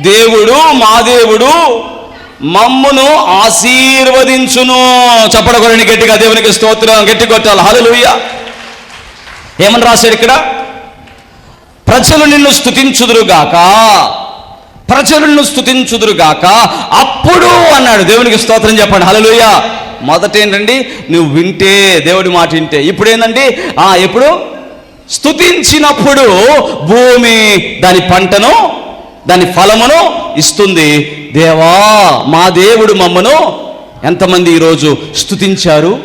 దేవుడు మా దేవుడు మమ్మును ఆశీర్వదించును. చెప్పడగొరని గట్టిగా దేవునికి స్తోత్రం గట్టి కొట్టాలి. హలలుయ ఏమని రాశాడు ఇక్కడ? ప్రజలు నిన్ను స్థుతించుదురుగాక ప్రజలను స్థుతించుదురుగాక అప్పుడు అన్నాడు. దేవునికి స్తోత్రం చెప్పండి. హలలుయ మొదట ఏంటండి? నువ్వు వింటే దేవుడి మాట వింటే. ఇప్పుడు ఏంటండి ఆ ఎప్పుడు? స్థుతించినప్పుడు భూమి దాని పంటను దాని ఫలమును ఇస్తుంది. దేవా మా దేవుడు మమ్మను ఎంతమంది ఈరోజు స్తుతించారు?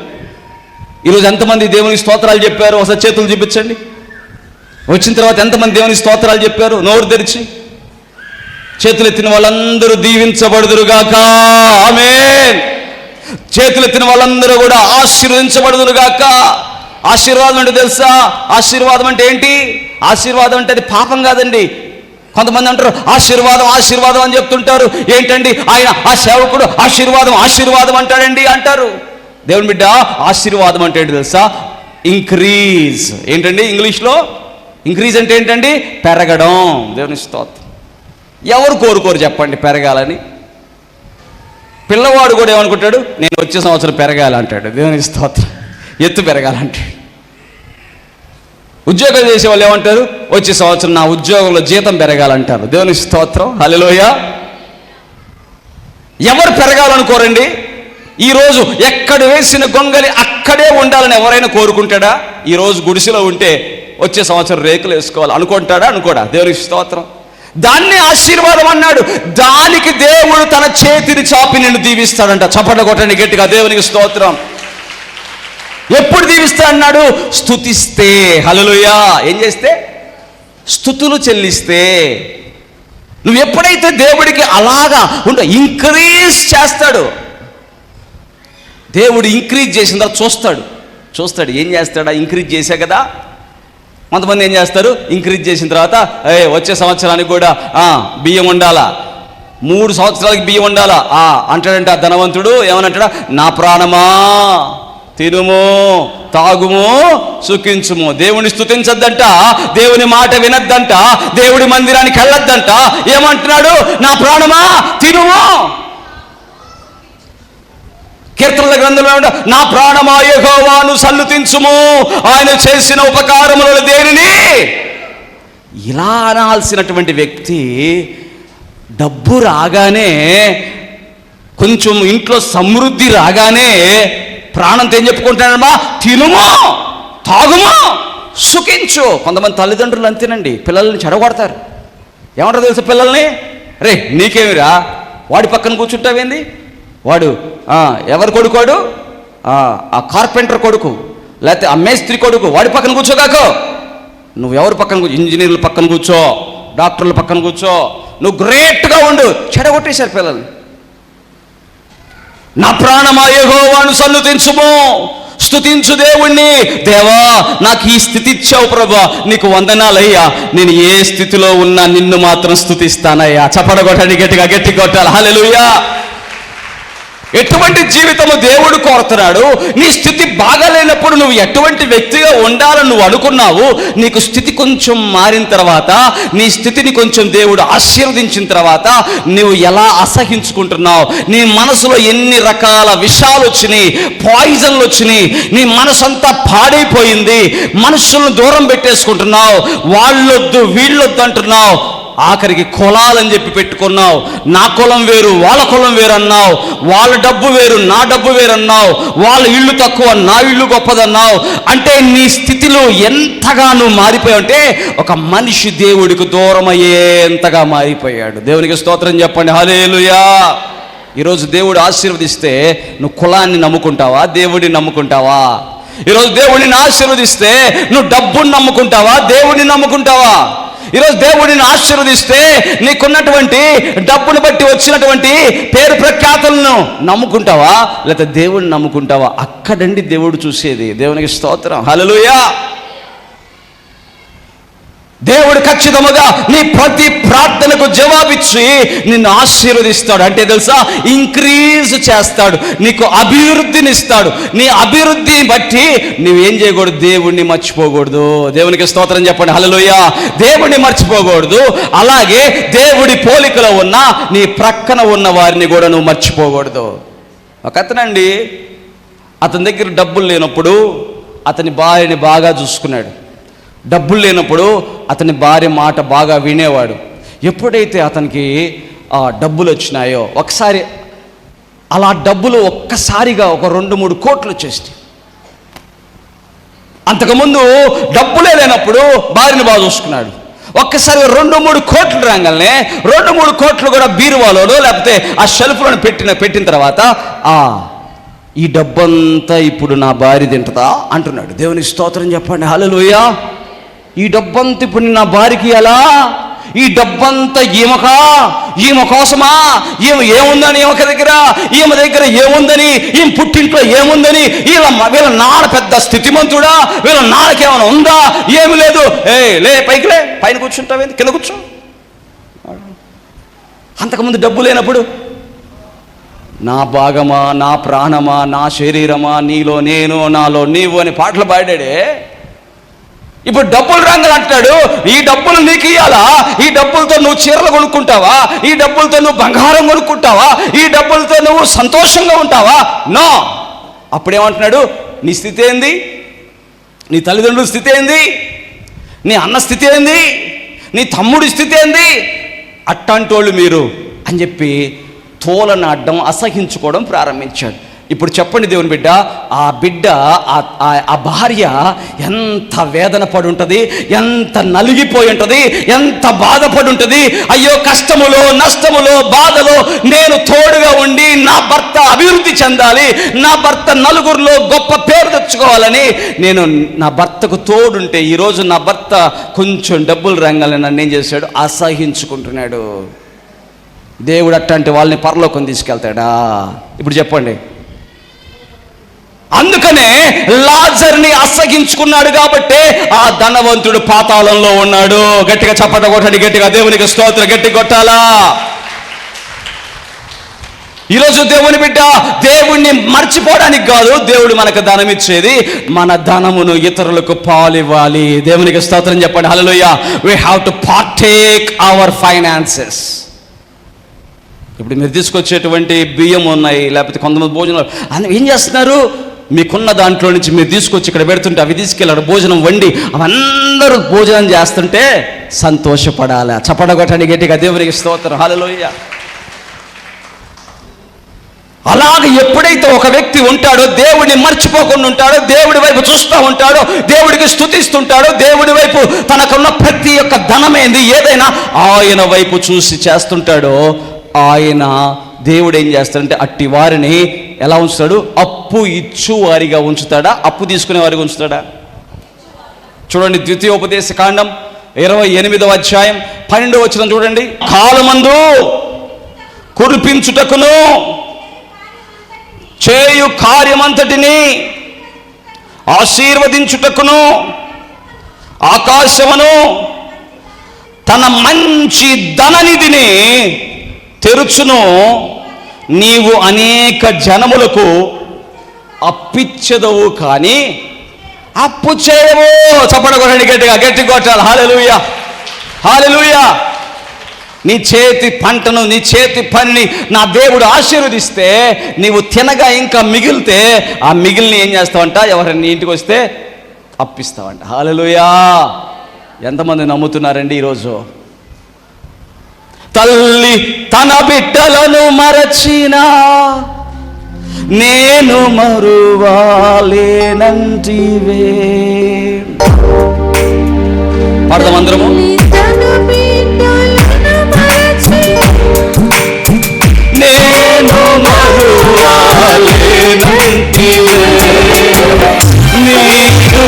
ఈరోజు ఎంతమంది దేవుని స్తోత్రాలు చెప్పారు? ఒకసారి చేతులు చూపించండి. వచ్చిన తర్వాత ఎంతమంది దేవుని స్తోత్రాలు చెప్పారు? నోరు తెరిచి. చేతులెత్తిన వాళ్ళందరూ దీవించబడుదురుగాక. ఆమె చేతులెత్తిన వాళ్ళందరూ కూడా ఆశీర్వదించబడుదురుగాక. ఆశీర్వాదం అంటే తెలుసా? ఆశీర్వాదం అంటే ఏంటి? ఆశీర్వాదం అంటే అది పాపం కాదండి. కొంతమంది అంటారు ఆశీర్వాదం ఆశీర్వాదం అని చెప్తుంటారు. ఏంటండి? ఆయన ఆ సేవకుడు ఆశీర్వాదం ఆశీర్వాదం అంటాడండి అంటారు. దేవుని బిడ్డ ఆశీర్వాదం అంటే తెలుసా? ఇంక్రీజ్ ఏంటండి ఇంగ్లీష్లో? ఇంక్రీజ్ అంటే ఏంటండి? పెరగడం దేవుని స్తోత్రం. ఎవరు కోరుకోరు చెప్పండి పెరగాలని పిల్లవాడు కూడా ఏమనుకుంటాడు? నేను వచ్చే సంవత్సరం పెరగాలంటాడు దేవుని స్తోత్రం. ఎత్తు పెరగాలంటాడు ఉద్యోగాలు చేసే వాళ్ళు ఏమంటారు? వచ్చే సంవత్సరం నా ఉద్యోగంలో జీతం పెరగాలంటారు. దేవునికి స్తోత్రం. హలోయ ఎవరు పెరగాలనుకోరండి? ఈరోజు ఎక్కడ వేసిన గొంగలి అక్కడే ఉండాలని ఎవరైనా కోరుకుంటాడా? ఈరోజు గుడిసెలో ఉంటే వచ్చే సంవత్సరం రేకులు వేసుకోవాలి. అనుకుంటాడా? అనుకోడా? దేవునికి స్తోత్రం. దాన్ని ఆశీర్వాదం అన్నాడు. దానికి దేవుడు తన చేతిని చాపి నిన్ను దీవిస్తాడంట. చప్పట కొట్టండి గట్టిగా. దేవునికి స్తోత్రం. ఎప్పుడు దీవిస్తా అన్నాడు? స్థుతిస్తే హలలుయా ఏం చేస్తే? స్థుతులు చెల్లిస్తే. నువ్వు ఎప్పుడైతే దేవుడికి అలాగా ఉంట ఇంక్రీజ్ చేస్తాడు దేవుడు ఇంక్రీజ్ చేసిన తర్వాత చూస్తాడు. చూస్తాడు. ఏం చేస్తాడా? ఇంక్రీజ్ చేశా కదా? కొంతమంది ఏం చేస్తారు? ఇంక్రీజ్ చేసిన తర్వాత ఏ వచ్చే సంవత్సరానికి కూడా బియ్యం ఉండాలా మూడు సంవత్సరాలకి బియ్యం ఉండాలా అంటాడంటే అంటాడంట ఆ ధనవంతుడు. ఏమనంటాడా? నా ప్రాణమా? తినుము తాగుము సుఖించుము. దేవుని స్థుతించద్దంట దేవుని మాట వినద్దంట దేవుడి మందిరానికి వెళ్ళొద్దంట ఏమంటున్నాడు? నా ప్రాణమా? తినుము. కీర్తనల గ్రంథంలో నా ప్రాణమా యహోవాను సల్లుతించుము ఆయన చేసిన ఉపకారములను దేనిని? ఇలా అనాల్సినటువంటి వ్యక్తి డబ్బు రాగానే కొంచెం ఇంట్లో సమృద్ధి రాగానే ప్రాణంతో ఏం చెప్పుకుంటానమ్మా తినుము తాగుము సుఖించు. కొంతమంది తల్లిదండ్రులు అంతేనండి. పిల్లల్ని చెడగొడతారు. ఏమంటారు తెలుసు పిల్లల్ని? రే నీకేమిరా? వాడి పక్కన కూర్చుంటావేంది వాడు ఎవరు కొడుకోడు ఆ, కార్పెంటర్ కొడుకు. లేకపోతే ఆ మేస్త్రి కొడుకు. వాడి పక్కన కూర్చోగాకు నువ్వు ఎవరి పక్కన ఇంజనీర్ల పక్కన కూర్చో డాక్టర్ల పక్కన కూర్చో. నువ్వు గ్రేట్గా ఉండు. చెడగొట్టేశారు పిల్లల్ని. నా ప్రాణమా యహోవాను సన్నుతించుము. స్తుతించు దేవుణ్ణి. దేవా నాకు ఈ స్థితి ఇచ్చావు ప్రభా. నీకు వందనాలయ్యా. నేను ఏ స్థితిలో ఉన్నా నిన్ను మాత్రం స్థుతిస్తానయ్యా చప్పడగొట్టండి గట్టిగా గట్టి కొట్టాలి. హల్లెలూయా. ఎటువంటి జీవితము దేవుడు కోరుతున్నాడు? నీ స్థితి బాగాలేనప్పుడు నువ్వు ఎటువంటి వ్యక్తిగా ఉండాలని నువ్వు అనుకున్నావు? నీకు స్థితి కొంచెం మారిన తర్వాత నీ స్థితిని కొంచెం దేవుడు ఆశీర్వదించిన తర్వాత నువ్వు ఎలా అసహించుకుంటున్నావు? నీ మనసులో ఎన్ని రకాల విషాలు వచ్చినాయి పాయిజన్లు వచ్చినాయి నీ మనసంతా పాడైపోయింది మనుషులను దూరం పెట్టేసుకుంటున్నావు వాళ్ళొద్దు వీళ్ళొద్దు అంటున్నావు ఆఖరికి కులాలని చెప్పి పెట్టుకున్నావు. నా కులం వేరు వాళ్ళ కులం వేరు అన్నావు వాళ్ళ డబ్బు వేరు నా డబ్బు వేరు అన్నావు వాళ్ళ ఇల్లు తక్కువ నా ఇల్లు గొప్పదన్నావు. అంటే నీ స్థితిలో ఎంతగా నువ్వు మారిపోయావు అంటే ఒక మనిషి దేవుడికి దూరం అయ్యేంతగా మారిపోయాడు. దేవునికి స్తోత్రం చెప్పండి. హలేలుయా ఈరోజు దేవుడు ఆశీర్వదిస్తే నువ్వు కులాన్ని నమ్ముకుంటావా దేవుడిని నమ్ముకుంటావా? ఈరోజు దేవుడిని ఆశీర్వదిస్తే నువ్వు డబ్బుని నమ్ముకుంటావా దేవుడిని నమ్ముకుంటావా? ఈరోజు దేవుడిని ఆశీర్వదిస్తే నీకున్నటువంటి డబ్బును బట్టి వచ్చినటువంటి పేరు ప్రఖ్యాతులను నమ్ముకుంటావా? లేకపోతే దేవుడిని నమ్ముకుంటావా? అక్కడండి దేవుడు చూసేది. దేవునికి స్తోత్రం. హలలుయా దేవుడు ఖచ్చితముగా నీ ప్రతి ప్రార్థనకు జవాబిచ్చి నిన్ను ఆశీర్వదిస్తాడు. అంటే తెలుసా? ఇంక్రీజ్ చేస్తాడు. నీకు అభివృద్ధిని ఇస్తాడు నీ అభివృద్ధిని బట్టి నువ్వేం చేయకూడదు? దేవుణ్ణి మర్చిపోకూడదు. దేవునికి స్తోత్రం చెప్పండి. హలలోయ దేవుణ్ణి మర్చిపోకూడదు. అలాగే దేవుడి పోలికలో ఉన్న నీ ప్రక్కన ఉన్న వారిని కూడా నువ్వు మర్చిపోకూడదు. ఒక అతనండి అతని దగ్గర డబ్బులు లేనప్పుడు అతని భార్యని బాగా చూసుకున్నాడు. డబ్బులు లేనప్పుడు అతని భార్య మాట బాగా వినేవాడు. ఎప్పుడైతే అతనికి ఆ డబ్బులు వచ్చినాయో ఒకసారి అలా డబ్బులు ఒక్కసారిగా ఒక రెండు మూడు కోట్లు వచ్చేస్తాయి అంతకుముందు డబ్బులే లేనప్పుడు భార్యని బాగా చూసుకున్నాడు. ఒక్కసారి రెండు మూడు కోట్లు రాగానే రెండు మూడు కోట్లు కూడా బీరువాలోనో లేకపోతే ఆ షెల్ఫ్లో పెట్టిన పెట్టిన తర్వాత ఆ ఈ డబ్బంతా ఇప్పుడు నా భార్య తింటదా? అంటున్నాడు. దేవుని స్తోత్రం చెప్పండి. హల్లెలూయా. ఈ డబ్బంతా ఇప్పుడు నా భార్యకి ఎలా? ఈ డబ్బంతా ఈమెకా? ఈమె కోసమా? ఈమె ఏముందని ఈమెక దగ్గర? ఈమె దగ్గర ఏముందని? ఈమె పుట్టింట్లో ఏముందని? వీళ్ళ వీళ్ళ నాన్న పెద్ద స్థితిమంతుడా? వీళ్ళ నాన్నకేమైనా ఉందా? ఏమి లేదు. ఏ లే పైకి లే. పైన కూర్చుంటావేంది? కింద కూర్చో. అంతకుముందు డబ్బు లేనప్పుడు నా భాగమా నా ప్రాణమా నా శరీరమా నీలో నేను నాలో నీవు అని పాటలు పాడాడే. ఇప్పుడు డబ్బులు రంగులు అంటున్నాడు. ఈ డబ్బులు నీకు ఇయ్యాలా? ఈ డబ్బులతో నువ్వు చీరలు కొనుక్కుంటావా? ఈ డబ్బులతో నువ్వు బంగారం కొనుక్కుంటావా? ఈ డబ్బులతో నువ్వు సంతోషంగా ఉంటావా? నో. అప్పుడేమంటున్నాడు? నీ స్థితి ఏంది? నీ తల్లిదండ్రుల స్థితి ఏంది? నీ అన్న స్థితి ఏంది? నీ తమ్ముడి స్థితి ఏంది? అట్టంటోళ్ళు మీరు అని చెప్పి తోలనాడడం అసహించుకోవడం ప్రారంభించాడు. ఇప్పుడు చెప్పండి దేవుని బిడ్డ ఆ బిడ్డ ఆ- భార్య ఎంత వేదన పడి ఉంటుంది ఎంత నలిగిపోయి ఉంటుంది ఎంత బాధపడి ఉంటుంది అయ్యో కష్టములో నష్టములో బాధలో నేను తోడుగా ఉండి నా భర్త అభివృద్ధి చెందాలి నా భర్త నలుగురిలో గొప్ప పేరు తెచ్చుకోవాలని నేను నా భర్తకు తోడుంటే ఈరోజు నా భర్త కొంచెం డబ్బులు రంగాలని నన్ను ఏం చేశాడు? అసహించుకుంటున్నాడు. దేవుడు అట్లాంటి వాళ్ళని పరలోకం తీసుకెళ్తాడా? ఇప్పుడు చెప్పండి. అందుకనే లాజర్ని అసగించుకున్నాడు కాబట్టి ఆ ధనవంతుడు పాతాళంలో ఉన్నాడు. గట్టిగా చప్పట కొట్టండి గట్టిగా దేవునికి స్తోత్రం గట్టి కొట్టాలా? ఈరోజు దేవుని బిడ్డ దేవుణ్ణి మర్చిపోవడానికి కాదు దేవుడు మనకు ధనం ఇచ్చేది మన ధనమును ఇతరులకు పాలివ్వాలి. దేవునికి స్తోత్రం చెప్పండి హలోయ we have to partake our finances ఇప్పుడు మీరు తీసుకొచ్చేటువంటి బియ్యం ఉన్నాయి లేకపోతే కొంతమంది భోజనాలు. అని ఏం చేస్తున్నారు? మీకున్న దాంట్లో నుంచి మీరు తీసుకొచ్చి ఇక్కడ పెడుతుంటే అవి తీసుకెళ్ళాడు భోజనం వండి అవందరూ భోజనం చేస్తుంటే సంతోషపడాలి. చపడగొట్టండి గట్టిగా దేవునికి స్తోత్రం. హాలలోయ అలాగ ఎప్పుడైతే ఒక వ్యక్తి ఉంటాడో దేవుడిని మర్చిపోకుండా ఉంటాడో దేవుడి వైపు చూస్తూ ఉంటాడో దేవుడికి స్థుతిస్తుంటాడో దేవుడి వైపు తనకున్న ప్రతి ఒక్క ధనమేంది ఏదైనా ఆయన వైపు చూసి చేస్తుంటాడో ఆయన దేవుడు ఏం చేస్తాడంటే అట్టి వారిని ఎలా ఉంచుతాడు? అప్పు అప్పు ఇచ్చు వారిగా ఉంచుతాడా? అప్పు తీసుకునే వారిగా ఉంచుతాడా? చూడండి ద్వితీయోపదేశ కాండం ఇరవై ఎనిమిదవ అధ్యాయం పన్నెండు వచ్చిన చూడండి. కాలమందు కురిపించుటకును చేయు కార్యమంతటిని ఆశీర్వదించుటకును ఆకాశమును తన మంచి ధననిధిని తెరుచును. నీవు అనేక జనములకు అప్పిచ్చదవు కానీ అప్పు చేయవు చప్పడగొట్టండి గట్టిగా గట్టి కొట్టాలి. హాలెలుయ. హాలెలుయ. నీ చేతి పంటను నీ చేతి పనిని నా దేవుడు ఆశీర్వదిస్తే నీవు తినగా ఇంకా మిగిలితే ఆ మిగిలిని ఏం చేస్తావంట? ఎవరైనా నీ ఇంటికి వస్తే అప్పిస్తావంట. హాలెలుయా. ఎంతమంది నమ్ముతున్నారండి ఈరోజు? తల్లి తన బిడ్డలను మరచినా నేను మరువాలేనంటివే. పడదాం అందరము. నేను మరువాలేనంటివే. నీకు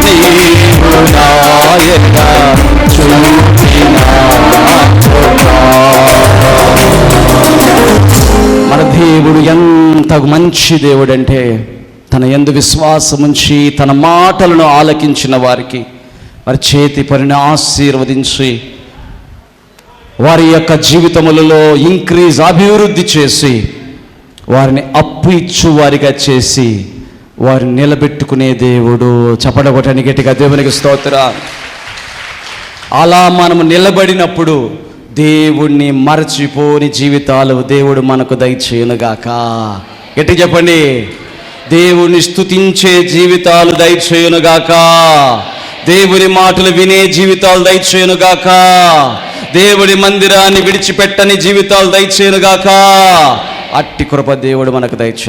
నీవు నాయక చూపిన మన దేవుడు ఎంత మంచి దేవుడు అంటే తన ఎందు విశ్వాసముంచి తన మాటలను ఆలకించిన వారికి వారి చేతి పనిని ఆశీర్వదించి వారి యొక్క జీవితములలో ఇంక్రీజ్ అభివృద్ధి చేసి వారిని అప్పు ఇచ్చు వారిగా చేసి వారిని నిలబెట్టుకునే దేవుడు. చపడగొట్టని గట్టిగా దేవునికి స్తోత్ర. అలా మనము నిలబడినప్పుడు దేవుణ్ణి మరచిపోని జీవితాలు దేవుడు మనకు దయచేయునుగాక. గట్టి చెప్పండి. దేవుని స్తుతించే జీవితాలు దయచేయునుగాక. దేవుని మాటలు వినే జీవితాలు దయచేయునుగాక. దేవుడి మందిరాన్ని విడిచిపెట్టని జీవితాలు దయచేయునుగాక. అట్టి కృప దేవుడు మనకు దయచే